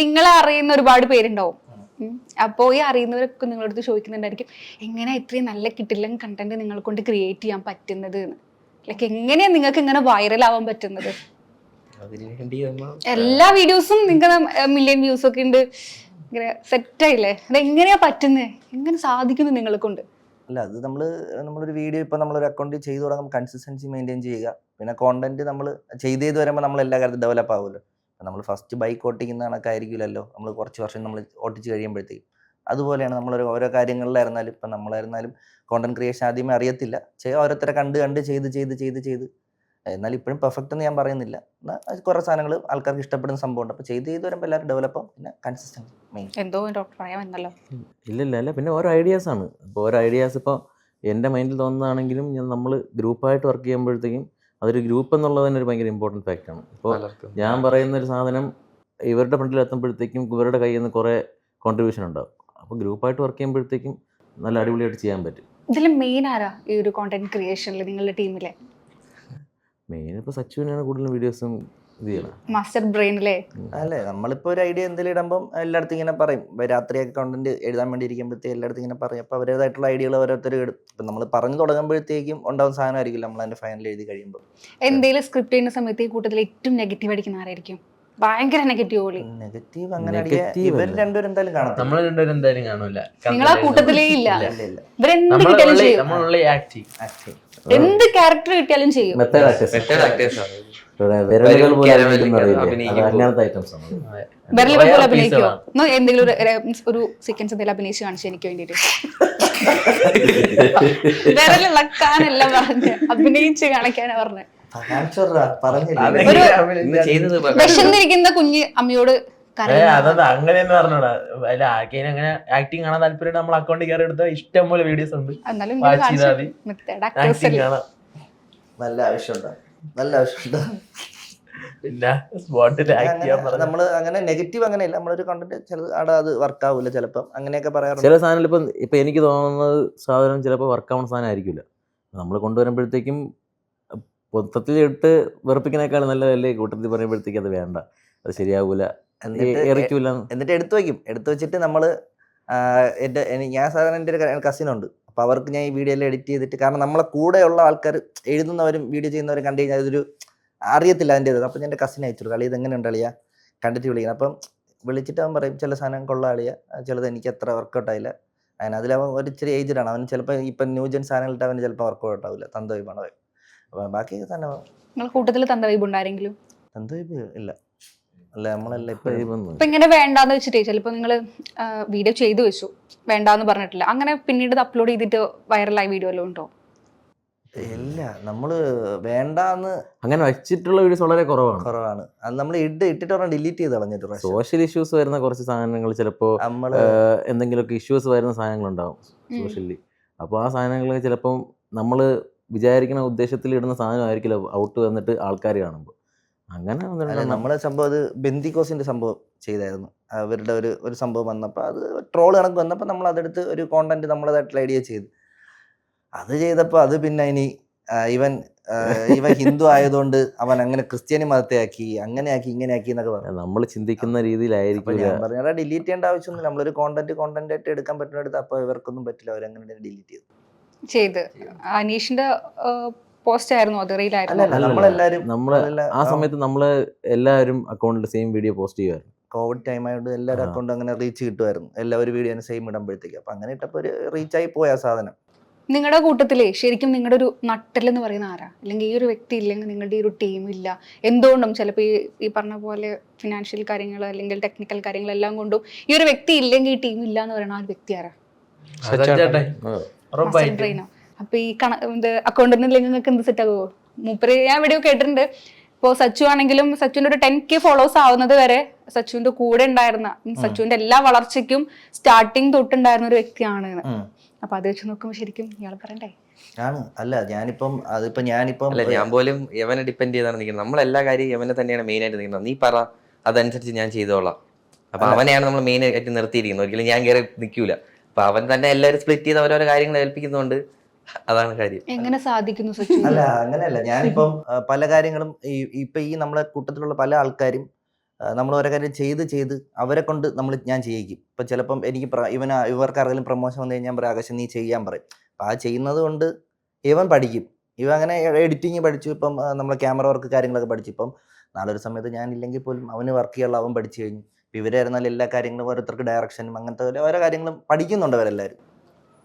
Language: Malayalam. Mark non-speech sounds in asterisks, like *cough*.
നിങ്ങളെ അറിയുന്ന ഒരുപാട് പേരുണ്ടാവും. അപ്പൊ ഈ അറിയുന്നവരൊക്കെ നിങ്ങളടുത്ത് ചോദിക്കുന്നുണ്ടായിരിക്കും എങ്ങനെ ഇത്രയും നല്ല കിട്ടില്ല കണ്ടന്റ് നിങ്ങളെ കൊണ്ട് ക്രിയേറ്റ് ചെയ്യാൻ പറ്റുന്നത്? ലൈക്ക് എങ്ങനെയാ നിങ്ങൾക്ക് ഇങ്ങനെ വൈറൽ ആവാൻ പറ്റുന്നത്? എല്ലാ വീഡിയോസും നിങ്ങൾക്ക് മില്യൺ വ്യൂസ് ഒക്കെ ഉണ്ട്. ഇങ്ങനെ സെറ്റ് ആയില്ലേ? അത് എങ്ങനെയാ പറ്റുന്നത് എങ്ങനെ സാധിക്കുന്നു നിങ്ങളെ കൊണ്ട്? അല്ല അത് നമ്മൾ നമ്മളൊരു വീഡിയോ ഇപ്പം നമ്മളൊരു അക്കൗണ്ട് ചെയ്തു തുടങ്ങുമ്പോൾ കൺസിസ്റ്റൻസി മെയിന്റെയിൻ ചെയ്യുക. പിന്നെ കോണ്ടന്റ് നമ്മൾ ചെയ്ത് ചെയ്ത് വരുമ്പോൾ നമ്മൾ എല്ലാ കാര്യത്തിലും ഡെവലപ്പ് ആവുമല്ലോ. നമ്മൾ ഫസ്റ്റ് ബൈക്ക് ഓട്ടിക്കുന്ന കണക്കായിരിക്കില്ലല്ലോ. നമ്മൾ കുറച്ച് വർഷം നമ്മൾ ഓട്ടിച്ച് കഴിയുമ്പോഴത്തേക്കും. അതുപോലെയാണ് നമ്മൾ ഓരോ കാര്യങ്ങളിലായിരുന്നാലും ഇപ്പം നമ്മളായിരുന്നാലും കോണ്ടന്റ് ക്രിയേഷൻ ആദ്യമേ അറിയത്തില്ല. ഓരോരുത്തരെ കണ്ട് കണ്ട് ചെയ്ത് ചെയ്ത് ചെയ്ത് ചെയ്ത്. എന്നാൽ ഇപ്പോഴും പെർഫെക്റ്റ് എന്ന് ഞാൻ പറയുന്നില്ല. എന്നാൽ കുറേ സാധനങ്ങൾ ആൾക്കാർക്ക് ഇഷ്ടപ്പെടുന്ന സംഭവമുണ്ട്. അപ്പോൾ ചെയ്ത് ചെയ്ത് വരുമ്പോൾ എല്ലാവരും ഡെവലപ്പ് ആവും. പിന്നെ കൺസിസ്റ്റൻസി മെയിൻ എന്തോ ഡോക്ടർ ഇല്ലില്ല അല്ല. പിന്നെ ഓരോ ഐഡിയാസ് ആണ്. ഇപ്പോൾ ഓരോ ഐഡിയാസ് ഇപ്പോൾ എന്റെ മൈൻഡിൽ തോന്നുന്നതാണെങ്കിലും ഞാൻ നമ്മൾ ഗ്രൂപ്പായിട്ട് വർക്ക് ചെയ്യുമ്പോഴത്തേക്കും അതൊരു ഗ്രൂപ്പ് എന്നുള്ളത് തന്നെ ഒരു ഭയങ്കര ഇമ്പോർട്ടന്റ് ഫാക്റ്റാണ് ഇപ്പോൾ ഞാൻ പറയുന്ന ഒരു സാധനം ഇവരുടെ ഫ്രണ്ടിൽ എത്തുമ്പോഴത്തേക്കും ഇവരുടെ കയ്യിൽ നിന്ന് കുറേ കോൺട്രിബ്യൂഷൻ ഉണ്ടാവും. അപ്പോൾ ഗ്രൂപ്പായിട്ട് വർക്ക് ചെയ്യുമ്പോഴത്തേക്കും നല്ല അടിപൊളിയായിട്ട് ചെയ്യാൻ പറ്റും. ഇതിൽ മെയിൻ ആരാ ഈ ഒരു കോണ്ടന്റ് ക്രിയേഷനിൽ നിങ്ങളുടെ ടീമിലെ മെയിൻ ഇപ്പോൾ സച്ചുവിനാണ് കൂടുതലും വീഡിയോസും മാസ്റ്റർ ബ്രെയിനിലെ അല്ലേ നമ്മളിപ്പോ ഒരു ഐഡിയ എന്തെങ്കിലും ഇടുമ്പോൾ എല്ലായിടത്തും ഇങ്ങനെ പറയും. രാത്രിയൊക്കെ കണ്ടന്റ് എഴുതാൻ വേണ്ടി ഇരിക്കുമ്പോഴത്തേക്ക് എല്ലായിടത്തും ഇങ്ങനെ പറയും. അപ്പോൾ അവരുടേതായിട്ടുള്ള ഐഡിയകൾ ഓരോരുത്തർ ഇടും. ഇപ്പം നമ്മൾ പറഞ്ഞു തുടങ്ങുമ്പോഴത്തേക്കും ഉണ്ടാവുന്ന സാധനമായിരിക്കും നമ്മൾ അതിന്റെ ഫൈനൽ എഴുതി കഴിയുമ്പോൾ എന്തെങ്കിലും സ്ക്രിപ്റ്റ് ചെയ്യുന്ന സമയത്ത് ഈ കൂട്ടത്തിൽ ഏറ്റവും നെഗറ്റീവ് അടിക്കുന്ന ആരായിരിക്കും? ഭയങ്കര നെഗറ്റീവ് ഓളി. നെഗറ്റീവ് അങ്ങനെ ഇവർ രണ്ടുപേരും എന്തായാലും കാണാം നമ്മൾ രണ്ടുപേരും എന്തായാലും കാണൂല. നിങ്ങൾ ആ കൂട്ടത്തിലേ ഇല്ല. ഇവരെന്ത് കിട്ടിയാലും ചെയ്യും. എന്ത് ക്യാരക്ടർ കിട്ടിയാലും ചെയ്യും. വിരലുകൾ അങ്ങനത്തെ ഐറ്റംസ് ആണ്. പോലെ എന്തെങ്കിലും ഒരു ഒരു- സീക്വൻസ് എന്തെങ്കിലും അഭിനയിച്ച് കാണിച്ചു എനിക്ക് വേണ്ടിട്ട് വിരലിളക്കാനല്ല പറഞ്ഞ് അഭിനയിച്ച് കാണിക്കാനാ വിശന്നിരിക്കുന്ന കുഞ്ഞ് അമ്മയോട് അങ്ങനെയെന്ന് പറഞ്ഞോടാ. അല്ല ആക്കിന് അങ്ങനെ ആക്ടിങ് കാണാൻ താല്പര്യം നമ്മൾ അക്കൗണ്ടിൽ കയറി എടുത്ത ഇഷ്ടം പോലെ വീഡിയോസ് ഉണ്ട് വാച്ച് ചെയ്താൽ മതി ആക്ടിങ് നല്ല ആവശ്യമുണ്ടോ. നല്ല ആവശ്യമുണ്ട്? പിന്നെ സ്പോട്ടിൽ ആക്ട് ചെയ്യാൻ പറഞ്ഞു നമ്മൾ അങ്ങനെ നെഗറ്റീവ് അങ്ങനെയല്ല. നമ്മളൊരു കണ്ടന്റ് ചിലത് അവിടെ അത് വർക്ക് ആവില്ല ചിലപ്പം. അങ്ങനെയൊക്കെ പറയാറുണ്ട്. ചില സാധനങ്ങൾ ഇപ്പം ഇപ്പം എനിക്ക് തോന്നുന്നത് സാധനം ചിലപ്പോൾ വർക്കാവുന്ന സാധനം ആയിരിക്കില്ല നമ്മൾ കൊണ്ടുവരുമ്പോഴത്തേക്കും മൊത്തത്തിൽ ഇട്ട് വെറുപ്പിക്കുന്നേക്കാൾ നല്ലതല്ലേ കൂട്ടത്തിൽ പറയുമ്പോഴത്തേക്ക് അത് വേണ്ട. അത് ശരിയാവൂല. എന്നിട്ട് എറിക്കൂല. എന്നിട്ട് എടുത്തു വയ്ക്കും എടുത്തു വെച്ചിട്ട് നമ്മൾ എന്റെ ഞാൻ സാധാരണ എന്റെ ഒരു കസിൻ ഉണ്ട് അപ്പോൾ അവർക്ക് ഞാൻ ഈ വീഡിയോ എല്ലാം എഡിറ്റ് ചെയ്തിട്ട് കാരണം നമ്മളെ കൂടെയുള്ള ആൾക്കാർ എഴുതുന്നവരും വീഡിയോ ചെയ്യുന്നവരും കണ്ടു കഴിഞ്ഞാൽ അതൊരു അറിയത്തില്ല അതിന്റെ ഇത്. അപ്പം എന്റെ കസിൻ അയച്ചു കളി ഇത് എങ്ങനെയുണ്ട് അളിയ? കണ്ടിട്ട് വിളിക്കണം അപ്പം വിളിച്ചിട്ട് അവൻ പറയും ചില സാധനം കൊള്ളാം അളിയ. ചിലത് എനിക്ക് അത്ര വർക്കൗട്ട് ആയില്ല. അതിന് അതിലവൻ ഒരു ഇച്ചിരി ഏജ്ഡ് ആണ്. അവൻ ചിലപ്പോൾ ഇപ്പം ന്യൂജൻ സാധനങ്ങളിട്ട് അവന് ചിലപ്പോൾ വർക്കൗട്ട് ആവില്ല. തന്തോയിപ്പാണ് അവൻ അപ്പോൾ ബാക്കി തന്നെ കൂട്ടത്തിൽ തന്ത വൈബ് ഉണ്ടാരെങ്കിലും തന്തോയിപ്പ് ഇല്ല. അല്ല? നമ്മളെല്ലാം ഇപ്പൊ ഇങ്ങനെ വേണ്ടാന്ന് വെച്ചിട്ട് ചിലപ്പോ നിങ്ങൾ വീഡിയോ ചെയ്തു വെച്ചു. വേണ്ടാന്ന് പറഞ്ഞിട്ടില്ല. അങ്ങനെ പിന്നീട് അപ്ലോഡ് ചെയ്തിട്ട് വൈറലായ വീഡിയോ എല്ലാം ഉണ്ടോ? ഇല്ല നമ്മൾ വേണ്ടാന്ന് അങ്ങനെ വെച്ചിട്ടുള്ള വീഡിയോസ് വളരെ കുറവാണ്. കുറവാണ്. അത് നമ്മൾ ഇട്ട് ഇട്ടിട്ട് പറഞ്ഞാൽ ഡിലീറ്റ് ചെയ്ത് കളഞ്ഞിട്ട് സോഷ്യൽ ഇഷ്യൂസ് വരുന്ന കുറച്ച് സാധനങ്ങൾ ചിലപ്പോൾ നമ്മൾ എന്തെങ്കിലുമൊക്കെ ഇഷ്യൂസ് വരുന്ന സാധനങ്ങൾ ഉണ്ടാവും സോഷ്യലി അപ്പോൾ ആ സാധനങ്ങൾ ചിലപ്പം നമ്മൾ വിചാരിക്കുന്ന ഉദ്ദേശത്തിൽ ഇടുന്ന സാധനമായിരിക്കില്ല ഔട്ട് വന്നിട്ട് ആൾക്കാർ കാണുമ്പോൾ അങ്ങനെ നമ്മളെ സംഭവം അത് ബെന്തിക്കോസിന്റെ സംഭവം ചെയ്തായിരുന്നു. അവരുടെ ഒരു ഒരു സംഭവം വന്നപ്പോൾ അത് ട്രോൾ കണക്ക് വന്നപ്പോൾ നമ്മൾ അതെടുത്ത് ഒരു കോണ്ടന്റ് നമ്മളതായിട്ടുള്ള ഐഡിയ ചെയ്തു. അത് ചെയ്തപ്പോൾ അത് പിന്നെ ഇനി ഇവൻ ഇവൻ *laughs* ഹിന്ദു ആയതുകൊണ്ട് അവൻ അങ്ങനെ ക്രിസ്ത്യാനി മതത്തെ ആക്കി അങ്ങനെ ആക്കി ഇങ്ങനെ ആക്കി എന്നൊക്കെ പറഞ്ഞു. നമ്മൾ ചിന്തിക്കുന്ന രീതിയിലായിരിക്കും ഞാൻ ഞാൻ പറഞ്ഞാൽ ഡിലീറ്റ് ചെയ്യേണ്ട ആവശ്യമൊന്നും നമ്മളൊരു കോണ്ടന്റ് കോണ്ടന്റ് ആയിട്ട് എടുക്കാൻ പറ്റുന്നിടത്ത് അപ്പോൾ ഇവർക്കൊന്നും പറ്റില്ല. അവരങ്ങനെ ഡിലീറ്റ് ചെയ്തു. ചെയ്ത്. അനീഷിന്റെ പോസ്റ്റ് ആയിരുന്നു അത് റീലായിരുന്നു നമ്മളെല്ലാരും നമ്മൾ ആ സമയത്ത് നമ്മൾ എല്ലാവരും അക്കൗണ്ടിൽ സെയിം വീഡിയോ പോസ്റ്റ് ചെയ്യുമായിരുന്നു കോവിഡ് ടൈം ആയതുകൊണ്ട് എല്ലാവരും അക്കൗണ്ട് അങ്ങനെ റീച്ച് കിട്ടുമായിരുന്നു എല്ലാവരും വീഡിയോ സെയിം ഇടുമ്പോഴത്തേക്ക്. അപ്പൊ അങ്ങനെ ഇട്ടപ്പോൾ ഒരു റീച്ച് ആയി പോയ സാധനം. നിങ്ങളുടെ കൂട്ടത്തിലേ ശരിക്കും നിങ്ങളുടെ ഒരു നട്ടൽ എന്ന് പറയുന്ന ആരാ? അല്ലെങ്കിൽ ഈ ഒരു വ്യക്തി ഇല്ലെങ്കിൽ നിങ്ങളുടെ ഈ ഒരു ടീം ഇല്ല. എന്തുകൊണ്ടും ചിലപ്പോൾ ഈ ഈ പറഞ്ഞ പോലെ ഫിനാൻഷ്യൽ കാര്യങ്ങൾ അല്ലെങ്കിൽ ടെക്നിക്കൽ കാര്യങ്ങളെല്ലാം കൊണ്ടും ഈ ഒരു വ്യക്തി ഇല്ലെങ്കിൽ ഈ ടീം ഇല്ല എന്ന് പറയുന്ന ആ ഒരു വ്യക്തി ആരാ? അപ്പൊ ഈ കണ എന്ത് അക്കൗണ്ടിന് ഇല്ലെങ്കിൽ നിങ്ങൾക്ക് എന്ത് സെറ്റ് ആകുമോ മൂപ്പര് ഞാൻ വീഡിയോ കേട്ടിട്ടുണ്ട്. ഇപ്പോൾ സച്ചു ആണെങ്കിലും സച്ചുവിന്റെ ഒരു ടെൻ കെ ഫോളോവേഴ്സ് ആവുന്നത് വരെ സച്ചുവിന്റെ കൂടെ ഉണ്ടായിരുന്ന സച്ചുവിന്റെ എല്ലാ വളർച്ചയ്ക്കും സ്റ്റാർട്ടിങ് തൊട്ടുണ്ടായിരുന്ന ഒരു വ്യക്തിയാണ്. അപ്പൊ അത് വെച്ച് നോക്കുമ്പോൾ ശരിക്കും ഇയാൾ പറയണ്ടേ? ആണ്. അല്ല ഞാനിപ്പം അതിപ്പോ ഞാനിപ്പം അല്ല ഞാൻ പോലും യവനെ ഡിപ്പെൻഡ് ചെയ്താണ് നിൽക്കുന്നത് നമ്മളെല്ലാ കാര്യം യവനെ തന്നെയാണ് മെയിൻ ആയിട്ട് നിൽക്കുന്നത് നീ പറ അതനുസരിച്ച് ഞാൻ ചെയ്തോളാം. അപ്പൊ അവനെയാണ് നമ്മൾ മെയിൻ ആയിട്ട് നിർത്തിയിരിക്കുന്നത്. ഒരിക്കലും ഞാൻ കയറി നിൽക്കൂല. അപ്പൊ അവൻ തന്നെ എല്ലാവരും സ്പ്ലിറ്റ് ചെയ്ത് ഓരോരോ കാര്യങ്ങൾ ഏൽപ്പിക്കുന്നതുകൊണ്ട് അതാണ് കാര്യം. എങ്ങനെ സാധിക്കുന്നു സച്ചു അല്ല അങ്ങനെയല്ല. ഞാനിപ്പം പല കാര്യങ്ങളും ഈ ഇപ്പൊ ഈ നമ്മളെ കൂട്ടത്തിലുള്ള പല ആൾക്കാരും നമ്മൾ ഓരോ കാര്യം ചെയ്ത് ചെയ്ത് അവരെ കൊണ്ട് നമ്മൾ ഞാൻ ചെയ്യിക്കും. ഇപ്പം ചിലപ്പം എനിക്ക് ഇവൻ ഇവർക്ക് ആരെങ്കിലും പ്രൊമോഷൻ വന്നു കഴിഞ്ഞാൽ ഞാൻ പറയും ആകാശം നീ ചെയ്യാൻ പറയും. അപ്പം ആ ചെയ്യുന്നത് കൊണ്ട് ഇവൻ പഠിക്കും. ഇവ അങ്ങനെ എഡിറ്റിങ് പഠിച്ചു. ഇപ്പം നമ്മളെ ക്യാമറ വർക്ക് കാര്യങ്ങളൊക്കെ പഠിച്ചു. ഇപ്പം നാളൊരു ഒരു സമയത്ത് ഞാൻ ഇല്ലെങ്കിൽ പോലും അവന് വർക്ക് ചെയ്യാനുള്ള അവൻ പഠിച്ചു കഴിഞ്ഞു. ഇപ്പം ഇവരായിരുന്നാലും എല്ലാ കാര്യങ്ങളും ഓരോരുത്തർക്ക് ഡയറക്ഷനും അങ്ങനത്തെ ഓരോ- ഓരോ കാര്യങ്ങളും പഠിക്കുന്നുണ്ട് അവരെല്ലാവരും.